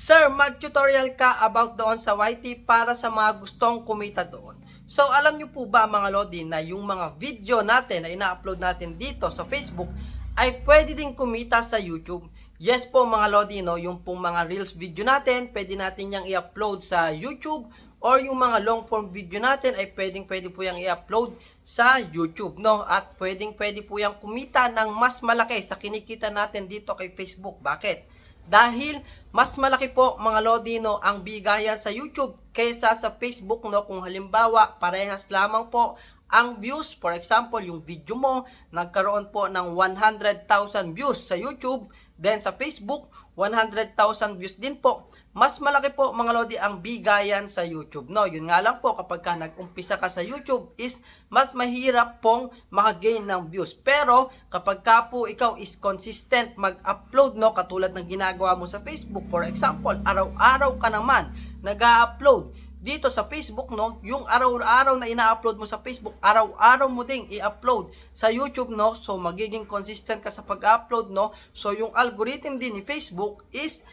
Sir, mag-tutorial ka about doon sa YT para sa mga gustong kumita doon. So, alam nyo po ba mga Lodi na yung mga video natin na ina-upload natin dito sa Facebook ay pwede din kumita sa YouTube? Yes po mga Lodi, no? yung pong mga Reels video natin, pwede natin yung i-upload sa YouTube or yung mga long form video natin ay pwedeng pwede po yung i-upload sa YouTube, no? At pwedeng pwede po yung kumita ng mas malaki sa kinikita natin dito kay Facebook. Bakit? Dahil mas malaki po mga Lodino ang bigayan sa YouTube kaysa sa Facebook no kung halimbawa parehas lamang po ang views. For example yung video mo nagkaroon po ng 100,000 views sa YouTube then sa Facebook 100,000 views din po. Mas malaki po mga Lodi ang bigayan sa YouTube. No yun nga lang po kapag ka nag-umpisa ka sa YouTube is mas mahirap pong makagain ng views. Pero kapag ka po ikaw is consistent mag-upload no katulad ng ginagawa mo sa Facebook for example araw-araw ka naman nag-upload dito sa Facebook no? Yung araw-araw na ina-upload mo sa Facebook araw-araw mo ding i-upload sa YouTube no? So magiging consistent ka sa pag-upload no? So yung algorithm din ni Facebook is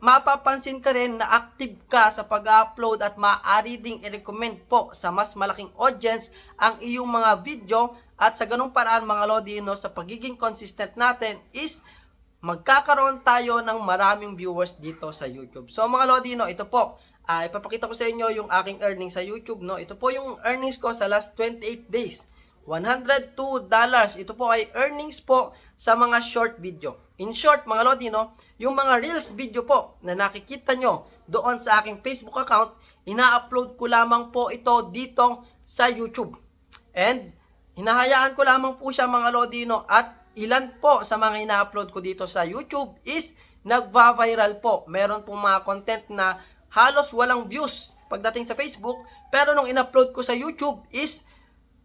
mapapansin ka rin na active ka sa pag-upload at maaari ding i-recommend po sa mas malaking audience ang iyong mga video. At sa ganung paraan mga Lodino sa pagiging consistent natin is magkakaroon tayo ng maraming viewers dito sa YouTube. So mga Lodino, ito po, ah, ipapakita ko sa inyo yung aking earnings sa YouTube. No? Ito po yung earnings ko sa last 28 days. $102. Ito po ay earnings po sa mga short video. In short, mga Lodi, no, yung mga Reels video po na nakikita nyo doon sa aking Facebook account, ina-upload ko lamang po ito dito sa YouTube. And, hinahayaan ko lamang po siya mga Lodi, no, at ilan po sa mga ina-upload ko dito sa YouTube is nagva-viral po. Meron pong mga content na halos walang views pagdating sa Facebook, pero nung in-upload ko sa YouTube is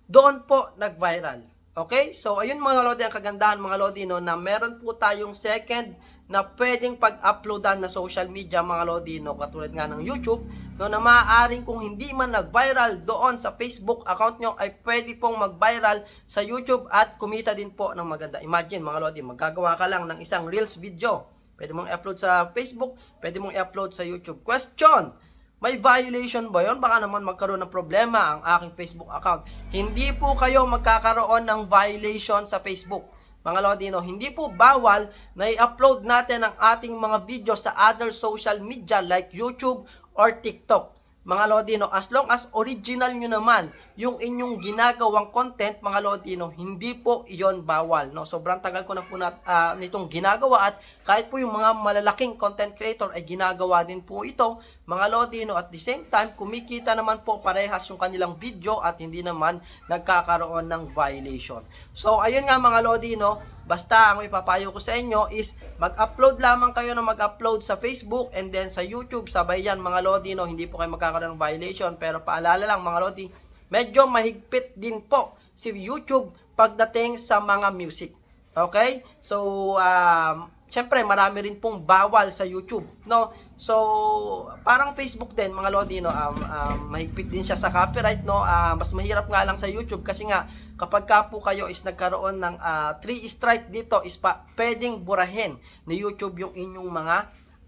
doon po nag-viral. Okay? So, ayun mga Lodi, ang kagandahan mga Lodi, no, na meron po tayong second na pwedeng pag-uploadan na social media mga Lodi, no, katulad nga ng YouTube, no, na maaaring kung hindi man nag-viral doon sa Facebook account nyo, ay pwede pong mag-viral sa YouTube at kumita din po ng maganda. Imagine mga Lodi, magagawa ka lang ng isang Reels video. Pwede mong i-upload sa Facebook, pwede mong i-upload sa YouTube. Question! May violation ba yon? Baka naman magkaroon ng problema ang aking Facebook account. Hindi po kayo magkakaroon ng violation sa Facebook. Mga Lodino, hindi po bawal na i-upload natin ang ating mga video sa other social media like YouTube or TikTok. Mga Lodino, as long as original nyo naman yung inyong ginagawang content, mga Lodino, hindi po iyon bawal. No? Sobrang tagal ko na po na, ah, nitong ginagawa at kahit po yung mga malalaking content creator ay ginagawa din po ito, mga Lodino, at the same time, kumikita naman po parehas yung kanilang video at hindi naman nagkakaroon ng violation. So, ayun nga mga Lodino, Basta ang ipapayo ko sa inyo is mag-upload lamang kayo na mag-upload sa Facebook and then sa YouTube. Sabay yan mga Lodi, no? hindi po kayo magkakaroon ng violation. Pero paalala lang mga Lodi, medyo mahigpit din po si YouTube pagdating sa mga music. Okay? So, um, syempre marami rin pong bawal sa YouTube, no? So, parang Facebook din mga Lodi, no? Um, um, mahigpit din siya sa copyright, no? Ah, mas mahirap nga lang sa YouTube kasi nga kapag ka po kayo is nagkaroon ng 3 strike dito is pa pwedeng burahin ni YouTube yung inyong mga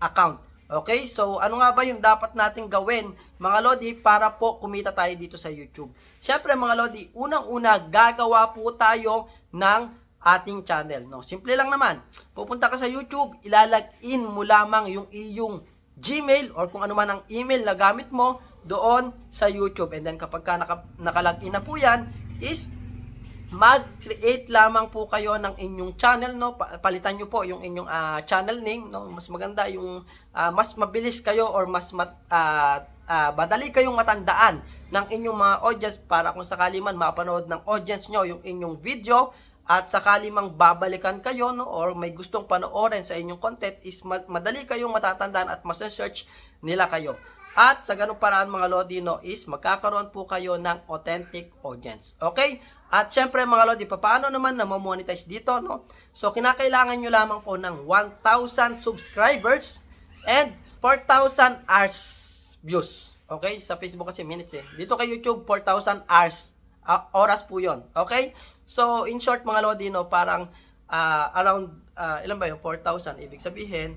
account. Okay? So, ano nga ba yung dapat nating gawin, mga Lodi, para po kumita tayo dito sa YouTube? Syempre, mga Lodi, unang-una, gagawa po tayo ng ating channel. No? Simple lang naman. Pupunta ka sa YouTube, ilalag-in mo lamang yung iyong Gmail or kung ano man ang email na gamit mo doon sa YouTube. And then kapag ka naka, nakalag-in na po yan, is mag-create lamang po kayo ng inyong channel no Pa- palitan niyo po yung inyong ah, channel name no mas maganda yung ah, mas mabilis kayo or mas mat, ah, ah, madali kayong matandaan ng inyong mga audience para kung sakali man mapanood ng audience nyo yung inyong video at sakali mang babalikan kayo no or may gustong panoorin sa inyong content is ma- madali kayong matatandaan at mas-search nila kayo at sa ganung paraan mga Lodino is magkakaroon po kayo ng authentic audience. Okay? At syempre mga Lodi, paano naman na monetize dito, no? So, kinakailangan nyo lamang po ng 1,000 subscribers and 4,000 hours views. Okay? Sa Facebook kasi minutes eh. Dito kay YouTube, 4,000 hours. Ah, oras po yon Okay? So, in short mga Lodi, no, parang ah, around, ah, ilan ba yun? 4,000. Ibig sabihin,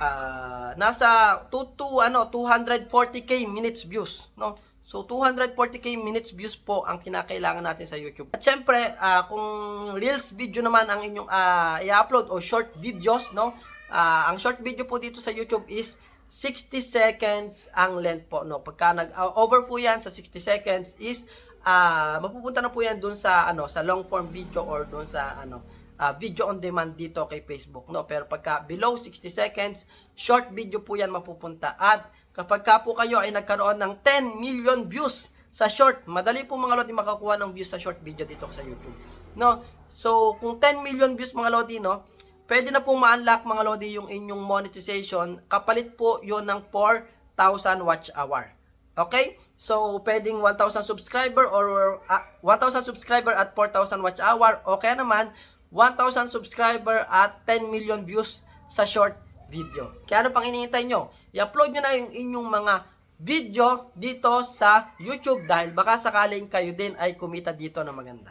ah, nasa 2 to ano 240k minutes views, no? So 240k minutes views po ang kinakailangan natin sa YouTube. At syempre, ah, kung reels video naman ang inyong ah, i-upload o short videos, no? Ah, ang short video po dito sa YouTube is 60 seconds ang length po, no? Pagka nag-over po yan sa 60 seconds is ah mapupunta na po yan dun sa ano sa long form video or dun sa ano ah, video on demand dito kay Facebook no? Pero pagka below 60 seconds short video po yan mapupunta. At kapag ka po kayo ay nagkaroon ng 10 million views sa short madali po mga lodi makakuha ng views sa short video dito sa YouTube no? So kung 10 million views mga lodi no? Pwede na pong ma-unlock mga lodi yung inyong monetization kapalit po yon ng 4,000 watch hour Okay? So, pwedeng 1,000 subscriber or ah, 1,000 subscriber at 4,000 watch hour. Okay naman, 1,000 subscriber at 10 million views sa short video. Kaya ano pang hinihintay nyo? I-upload nyo na yung inyong mga video dito sa YouTube dahil baka sakaling kayo din ay kumita dito na maganda.